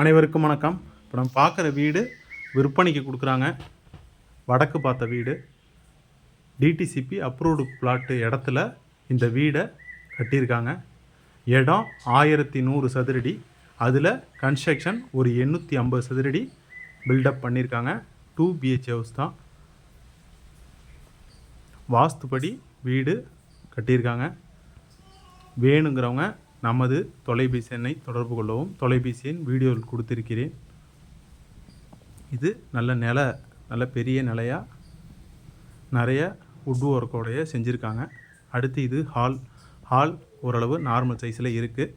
அனைவருக்கும் வணக்கம். இப்போ நம்ம பார்க்குற வீடு விற்பனைக்கு கொடுக்குறாங்க. வடக்கு பார்த்த வீடு. டிடிசிபி அப்ரூவ்டு பிளாட்டு இடத்துல இந்த வீடை கட்டியிருக்காங்க. இடம் ஆயிரத்தி நூறு சதுரடி. அதில் கன்ஸ்ட்ரக்ஷன் ஒரு எண்ணூற்றி ஐம்பது சதுரடி பில்டப் பண்ணியிருக்காங்க. டூ பிஹெச் ஹவுஸ் தான். வாஸ்துப்படி வீடு கட்டியிருக்காங்க. வேணுங்கிறவங்க நமது தொலைபேசி எண்ணை தொடர்பு கொள்ளவும் தொலைபேசி எண் வீடியோவில் கொடுத்திருக்கிறேன். இது நல்ல நில நல்ல பெரிய நிலையாக நிறைய உட் ஒர்க்கோடைய செஞ்சுருக்காங்க. அடுத்து இது ஹால் ஹால் ஓரளவு நார்மல் சைஸில் இருக்குது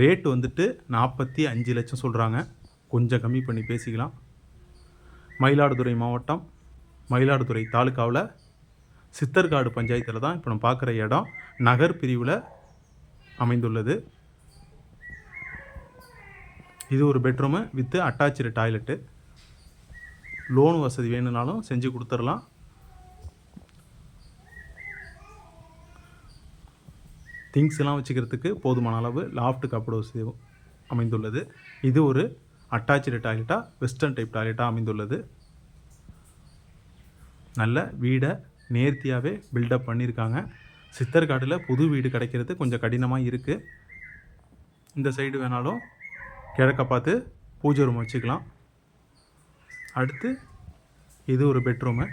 ரேட் வந்துட்டு நாற்பத்தி அஞ்சு லட்சம் சொல்கிறாங்க கொஞ்சம் கம்மி பண்ணி பேசிக்கலாம். மயிலாடுதுறை மாவட்டம் மயிலாடுதுறை தாலுக்காவில் சித்தர்காடு பஞ்சாயத்தில் தான் இப்போ நம்ம பார்க்குற இடம். நகர் பிரிவில் அமைந்துள்ளது. இது ஒரு bedroom with attach toilet loan வசதி வேணும்னாலும் செஞ்சு கொடுத்துடலாம். திங்ஸ் எல்லாம் வச்சுக்கிறதுக்கு போதுமான அளவு லாஃப்ட் கப்படு வசதி அமைந்துள்ளது. இது ஒரு அட்டாச்சு டாய்லெட்டாக வெஸ்டர்ன் டைப் டாய்லெட்டாக அமைந்துள்ளது. நல்ல வீடை நேர்த்தியாகவே பில்டப் பண்ணியிருக்காங்க. சித்தர்காட்டில் புது வீடு கிடைக்கிறது கொஞ்சம் கடினமாக இருக்குது இந்த சைடு வேணாலும் கிழக்க பார்த்து பூஜை ரூம் வச்சுக்கலாம். அடுத்து இது ஒரு பெட்ரூமு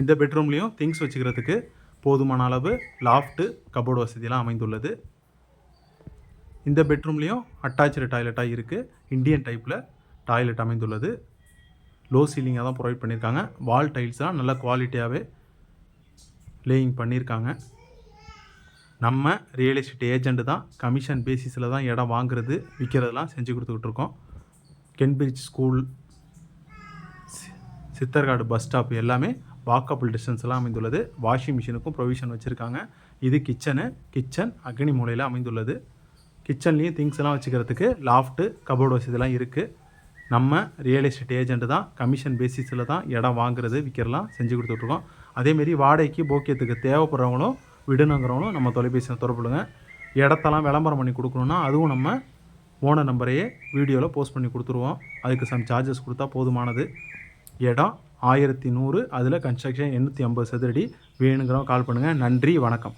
இந்த பெட்ரூம்லேயும் திங்ஸ் வச்சுக்கிறதுக்கு போதுமான அளவு லாஃப்ட்டு கபோர்டு வசதியெலாம் அமைந்துள்ளது. இந்த பெட்ரூம்லேயும் அட்டாச்சு டாய்லெட்டாக இருக்குது இந்தியன் டைப்பில் டாய்லெட் அமைந்துள்ளது. லோ சீலிங்காக தான் ப்ரொவைட் பண்ணியிருக்காங்க வால் டைல்ஸ்லாம் நல்ல குவாலிட்டியாகவே லேயிங் பண்ணியிருக்காங்க. நம்ம ரியல் எஸ்டேட் ஏஜெண்ட்டு தான் கமிஷன் பேசிஸில் தான் இடம் வாங்குறது விற்கிறதெல்லாம் செஞ்சு கொடுத்துக்கிட்டு இருக்கோம். கென்பிரிட்ஜ் ஸ்கூல் சி- சித்தர்காடு பஸ் ஸ்டாப் எல்லாமே வாக்கபிள் டிஸ்டன்ஸ் எல்லாம் அமைந்துள்ளது. வாஷிங் மிஷினுக்கும் ப்ரொவிஷன் வச்சுருக்காங்க. இது கிச்சனு கிச்சன் அக்னி மூலையில் அமைந்துள்ளது. கிச்சன்லேயும் திங்ஸ் எல்லாம் வச்சுக்கிறதுக்கு லாஃப்ட்டு கபோர்டு வசதிலாம் இருக்குது நம்ம ரியல் எஸ்டேட் ஏஜென்ட் தான் கமிஷன் பேசிஸில் தான் இடம் வாங்குறது விற்கிறலாம் செஞ்சு கொடுத்துட்ருக்கோம். அதேமாரி வாடகைக்கு போக்கியத்துக்கு தேவைப்படுறவங்களும் விடுணுங்கிறவங்களும் நம்ம தொலைபேசியில் தொடர்புடுங்க. இடத்தெல்லாம் விளம்பரம் பண்ணி கொடுக்கணுன்னா அதுவும் நம்ம ஓனர் நம்பரையே வீடியோவில் போஸ்ட் பண்ணி கொடுத்துருவோம். அதுக்கு சம் சார்ஜஸ் கொடுத்தா போதுமானது. இடம் ஆயிரத்தி நூறு அதில் கன்ஸ்ட்ரக்ஷன் எண்ணூற்றி ஐம்பது சதுரடி. வேணுங்கிறவங்க கால் பண்ணுங்கள் நன்றி வணக்கம்.